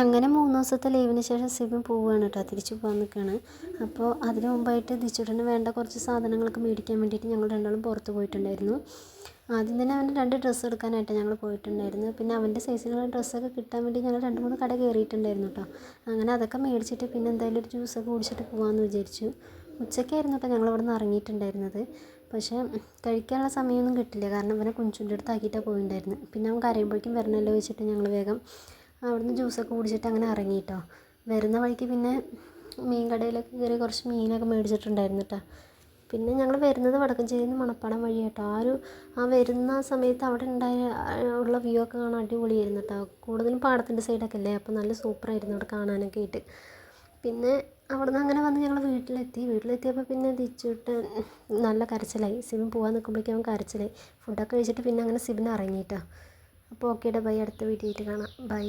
അങ്ങനെ മൂന്ന് ദിവസത്തെ ലീവിന് ശേഷം സിബിൻ പോവുകയാണ് കേട്ടോ തിരിച്ചു പോകാൻ നിൽക്കുകയാണ് അപ്പോൾ അതിന് മുമ്പായിട്ട് ദിച്ചുട്ടന് വേണ്ട കുറച്ച് സാധനങ്ങളൊക്കെ മേടിക്കാൻ വേണ്ടിയിട്ട് ഞങ്ങൾ രണ്ടാളും പുറത്ത് പോയിട്ടുണ്ടായിരുന്നു. ആദ്യം തന്നെ അവന്റെ രണ്ട് ഡ്രസ്സ് എടുക്കാനായിട്ട് ഞങ്ങൾ പോയിട്ടുണ്ടായിരുന്നു. പിന്നെ അവന്റെ സൈസിലുള്ള ഡ്രസ്സൊക്കെ കിട്ടാൻ വേണ്ടി ഞങ്ങൾ രണ്ട് മൂന്ന് കട കയറിയിട്ടുണ്ടായിരുന്നു കേട്ടോ അങ്ങനെ അതൊക്കെ മേടിച്ചിട്ട് പിന്നെ എന്തായാലും ഒരു ജ്യൂസൊക്കെ കുടിച്ചിട്ട് പോകാമെന്ന് വിചാരിച്ചു. ഉച്ചയ്ക്കായിരുന്നു കേട്ടോ ഞങ്ങൾ ഇവിടെ നിന്ന് ഇറങ്ങിയിട്ടുണ്ടായിരുന്നത്. പക്ഷേ കഴിക്കാനുള്ള സമയമൊന്നും കിട്ടില്ല. കാരണം ഇവനെ കുഞ്ചുന്റെ അടുത്ത് ആക്കിയിട്ടാണ് പിന്നെ അവൻ കരയുമ്പോഴേക്കും വരണമല്ലോ വെച്ചിട്ട് ഞങ്ങൾ വേഗം അവിടുന്ന് ജ്യൂസൊക്കെ കുടിച്ചിട്ട് അങ്ങനെ ഇറങ്ങി കേട്ടോ വരുന്ന വഴിക്ക് പിന്നെ മീൻ കടയിലൊക്കെ കയറി കുറച്ച് മീനൊക്കെ മേടിച്ചിട്ടുണ്ടായിരുന്നു കേട്ടോ പിന്നെ ഞങ്ങൾ വരുന്നത് വടക്കഞ്ചേരിയിൽ നിന്ന് മണപ്പാടം വഴി കേട്ടോ ആ ഒരു ആ വരുന്ന സമയത്ത് അവിടെ ഉണ്ടായ ഉള്ള വ്യൂ ഒക്കെ കാണാൻ അടിപൊളിയായിരുന്നു കേട്ടോ കൂടുതലും പാടത്തിന്റെ സൈഡൊക്കെ അല്ലേ അപ്പോൾ നല്ല സൂപ്പറായിരുന്നു അവിടെ കാണാനൊക്കെ ആയിട്ട്. പിന്നെ അവിടുന്ന് അങ്ങനെ വന്ന് ഞങ്ങൾ വീട്ടിലെത്തി. വീട്ടിലെത്തിയപ്പോൾ പിന്നെ തിരിച്ചിട്ട് നല്ല കരച്ചിലായി. സിബിൻ പോകാൻ നിൽക്കുമ്പോഴേക്കും അവൻ കരച്ചിലായി. ഫുഡൊക്കെ കഴിച്ചിട്ട് പിന്നെ അങ്ങനെ സിബിൻ ഇറങ്ങിയിട്ടോ അപ്പോൾ ഓക്കേടാ ബൈ. അടുത്ത വീഡിയോയിൽ കാണാം. ബൈ.